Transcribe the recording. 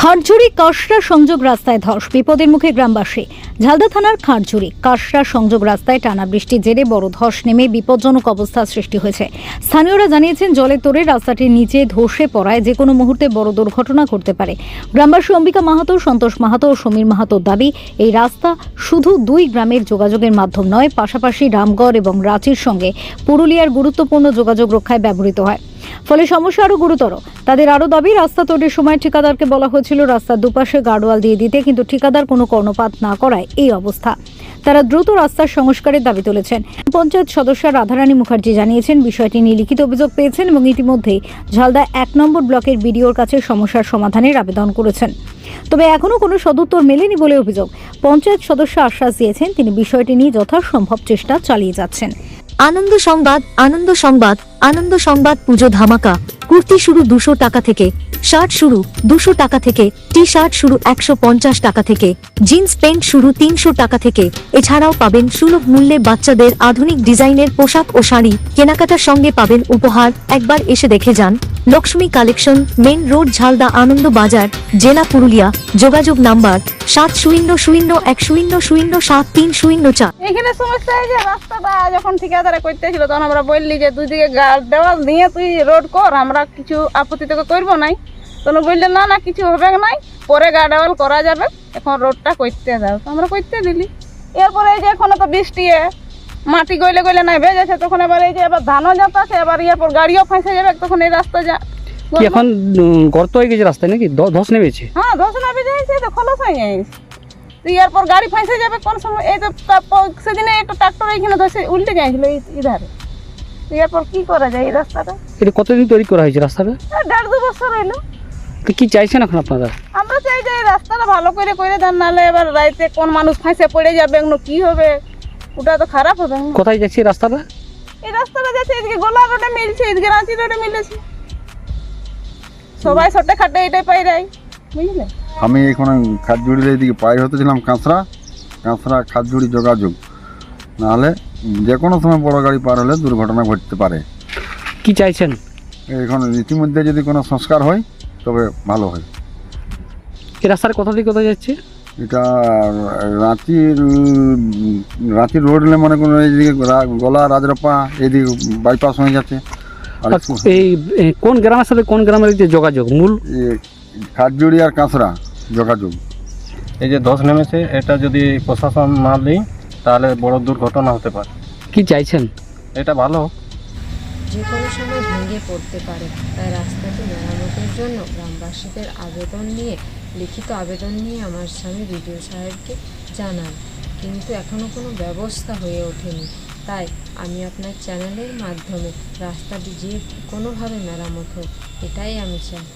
খারঝুরি কাশরা সংযোগ রাস্তায় ধস, বিপদের মুখে গ্রামবাসী। ঝালদা থানার খারঝুরি কাশরা সংযোগ রাস্তায় টানা বৃষ্টির জেরে বড় ধস নেমে বিপজ্জনক অবস্থার সৃষ্টি হয়েছে। স্থানীয়রা জানিয়েছেন জলে তোরে রাস্তাটির নিচে ধসে পড়ায় যে কোনো মুহূর্তে বড় দুর্ঘটনা ঘটতে পারে। গ্রামবাসী অম্বিকা মাহাতো, সন্তোষ মাহাতো ও সমীর মাহাতোর দাবি, এই রাস্তা শুধু দুই গ্রামের যোগাযোগের মাধ্যম নয়, পাশাপাশি রামগড় এবং রাঁচির সঙ্গে পুরুলিয়ার গুরুত্বপূর্ণ যোগাযোগ রক্ষায় ব্যবহৃত হয়। ফলে সমস্যা আরও গুরুতর। তাদের আরও দাবি, রাস্তা তৈরির সময় ঠিকাদারকে বলা হয়েছিল, রাস্তার দুপাশে গার্ডওয়াল দিয়ে দিতে, কিন্তু ঠিকাদার কোনো কর্ণপাত না করায় এই অবস্থা। তারা দ্রুত রাস্তার সংস্কারের দাবি তুলেছেন। পঞ্চায়েত সদস্য রাধারানী মুখার্জি জানিয়েছেন, বিষয়টি নিয়ে লিখিত অভিযোগ পেয়েছেন এবং ইতিমধ্যেই ঝালদা এক নম্বর ব্লকের বিডিওর কাছে সমস্যার সমাধানের আবেদন করেছেন। তবে এখনও কোনো সদুত্তর মেলেনি বলে অভিযোগ। পঞ্চায়েত সদস্য আশ্বাস দিয়েছেন, তিনি বিষয়টি নিয়ে যথাসম্ভব চেষ্টা চালিয়ে যাচ্ছেন। আনন্দ সংবাদ আনন্দ সংবাদ আনন্দ সংবাদ পুজো ধামাকা। কুর্তি শুরু দুশো টাকা থেকে, শার্ট শুরু দুশো টাকা থেকে টি শার্ট শুরু একশো পঞ্চাশ টাকা থেকে, জিন্স প্যান্ট শুরু তিনশো টাকা থেকে। এছাড়াও পাবেন সুলভ মূল্যে বাচ্চাদের আধুনিক ডিজাইনের পোশাক ও শাড়ি। কেনাকাটার সঙ্গে পাবেন উপহার। একবার এসে দেখে যান। Lakshmi collection, main road, Jhalda Ananda Bazar, জেলা পুরুলিয়া। যোগাযোগ নাম্বার সাত শূন্য শূন্য এক শূন্য শূন্য সাত তিন শূন্য চার। এখানে সমস্যা এই যে রাস্তাটা যখন ঠিকাদারে করতেছিল তখন আমরা বললি যে দুদিকে গার্ড দেওয়াল দিয়ে তুই রোড কর, আমরা কিছু আপত্তি তোকে করব নাই। তখন বললে না না কিছু হবে নাই পরে গার্ডওয়াল করা যাবে। এখন রোডটা করতে দাও। তো আমরা করতে দিলি। এরপরে এই যে এখন তো বৃষ্টি মাটি গইলে গইলে নাই ভেজেছে তখন এবার এই যে এবার ধানও যাতাছে এবার এরপর গাড়িও ফাঁসে যাবে তখন এই রাস্তা যা কি এখন গর্ত হয়ে গেছে রাস্তায় নাকি? ধস নেমেছে? হ্যাঁ ধস নামে যাইছে তো খলস হয়ে যাইছে তুই এরপর গাড়ি ফাঁসে যাবে কোন সময়? এই তো সেদিনে একটা ট্রাক্টর এখানে ধসে উল্টে যাইছিল এই ইধারে। এরপর কি করা যায় এই রাস্তাটা? এটা কতদিন তৈরি করা হয়েছে রাস্তাটা? দেড় দু বছর হইল। তো কি চাইছেন এখন আপনারা? আমরা চাই যে রাস্তাটা ভালো করে করে দেন নাহলে এবার রাইতে কোন মানুষ ফাঁসে পড়ে যাবে এগুলো কি হবে? ওটা তো খারাপ হবে। কোথায় যাচ্ছে এই রাস্তাটা? এই রাস্তাটা যাচ্ছে এদিকে গোলা রোডে মিলছে এদিকে রাঁচি রোডে মিলেছে। সবাই ছোটে খাটে এটাই পাই রাই বুঝলে? আমি এখন খাদজুড়ির এইদিকে পায়ে হতেছিলাম কাঁচরা কাঁচরা খাদজুড়ি যোগাযোগ। নাহলে যে কোনো সময় বড় গাড়ি পার হলে দুর্ঘটনা ঘটতে পারে। কি চাইছেন? এখন ইতিমধ্যে যদি কোনো সংস্কার হয় তবে ভালো হয়। এই রাস্তার কোথা থেকে কোথায় যাচ্ছে? এটা রাঁচির উম, রাঁচির রোড হলে মনে করুন এইদিকে রা- গলা রাজরাপা এইদিকে বাইপাস হয়ে যাচ্ছে। আর আর এই কোন গ্রামের সাথে কোন গ্রামের যে যোগাযোগ? মূল? খাদজুড়ি আর কাঁচরা যোগাযোগ। এই যে ধস নেমেছে এটা যদি প্রশাসন না নেই তাহলে বড় দুর্ঘটনা হতে পারে। কি চাইছেন? এটা ভালো। যে কোনো সময় ভেঙে পড়তে পারে। তাই রাস্তাটি মেরামতের জন্য গ্রামবাসীদের আবেদন নিয়ে লিখিত আবেদন নিয়ে আমার স্বামী বিডিও সাহেবকে জানান। কিন্তু এখনও কোনো ব্যবস্থা হয়ে ওঠেনি। তাই আমি আপনার চ্যানেলের মাধ্যমে রাস্তাটি যে কোনোভাবে মেরামত হোক এটাই আমি চাই।